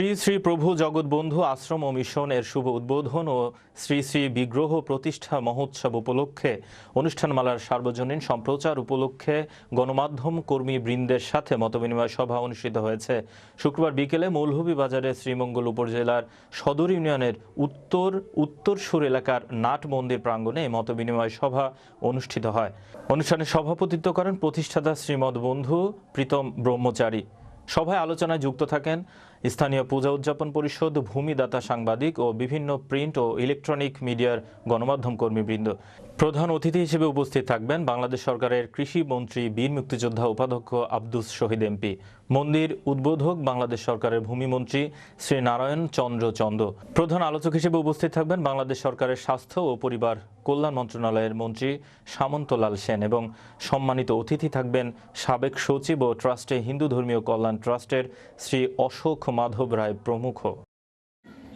শ্রী শ্রী প্রভু জগৎবন্ধু আশ্রম ও মিশন এর শুভ উদ্বোধন ও শ্রী শ্রী বিগ্রহ প্রতিষ্ঠা মহোৎসব উপলক্ষে অনুষ্ঠানমালার সার্বজনীন সম্প্রচার উপলক্ষে গণমাধ্যম কর্মী বৃন্দের সাথে মতবিনিময় সভা অনুষ্ঠিত হয়েছে। শুক্রবার বিকেলে মৌলভীবাজারের শ্রীমঙ্গল উপজেলার সদর ইউনিয়নের উত্তর উত্তর সুর এলাকার নাট মন্দির প্রাঙ্গণে এই মতবিনিময় সভা অনুষ্ঠিত হয়। অনুষ্ঠানে সভাপতিত্ব করেন প্রতিষ্ঠাতা শ্রীমদ বন্ধু প্রীতম ব্রহ্মচারী। সভায় আলোচনায় যুক্ত থাকেন স্থানীয় পূজা উদযাপন পরিষদ, ভূমিদাতা সাংবাদিক ও বিভিন্ন প্রিন্ট ও ইলেকট্রনিক মিডিয়ার গণমাধ্যম কর্মীবৃন্দ। প্রধান অতিথি হিসেবে উপস্থিত থাকবেন বাংলাদেশ সরকারের কৃষি মন্ত্রী, বীর মুক্তিযোদ্ধা উপাধ্যক্ষ আব্দুস শহীদ এমপি। মন্দির উদ্বোধক বাংলাদেশ সরকারের ভূমিমন্ত্রী শ্রী নারায়ণ চন্দ্র চন্দ। প্রধান আলোচক হিসেবে উপস্থিত থাকবেন বাংলাদেশ সরকারের স্বাস্থ্য ও পরিবার কল্যাণ মন্ত্রণালয়ের মন্ত্রী সামন্তলাল সেন এবং সম্মানিত অতিথি থাকবেন সাবেক সচিব ও ট্রাস্টে হিন্দু ধর্মীয় কল্যাণ ট্রাস্টের শ্রী অশোক মাধব রায় প্রমুখ।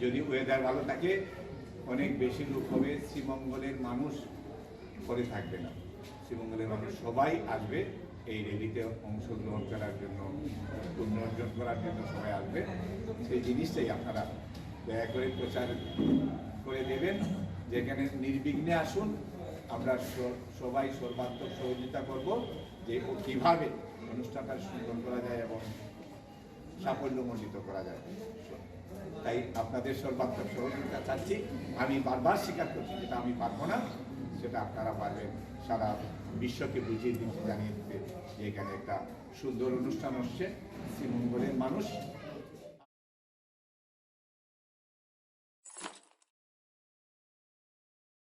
যদি ওয়েদার ভালো থাকে, অনেক বেশি লোক হবে, শ্রীমঙ্গলের মানুষ পরে থাকবে না। শ্রীমঙ্গলের মানুষ সবাই আসবে, এই র্যালিতে অংশগ্রহণ করার জন্য পুণ্য অর্জন করার জন্য সবাই আসবে। সেই জিনিসটাই আপনারা দয়া করে প্রচার করে দেবেন। যেখানে নির্বিঘ্নে আসুন, আমরা সবাই সর্বাত্মক সহযোগিতা করব যে কীভাবে অনুষ্ঠানটা সুন্দর করা যায় এবং সাফল্যমণ্ডিত করা যায়। তাই আপনাদের সর্বাত্মক সহযোগিতা চাচ্ছি। আমি বারবার স্বীকার করছি যেটা আমি পারব না, সেটা আপনারা পারবেন। সারা বিশ্বকে বুঝিয়ে দিতে জানিয়ে দিতে যে এখানে একটা সুন্দর অনুষ্ঠান হচ্ছে। শ্রীমঙ্গলের মানুষ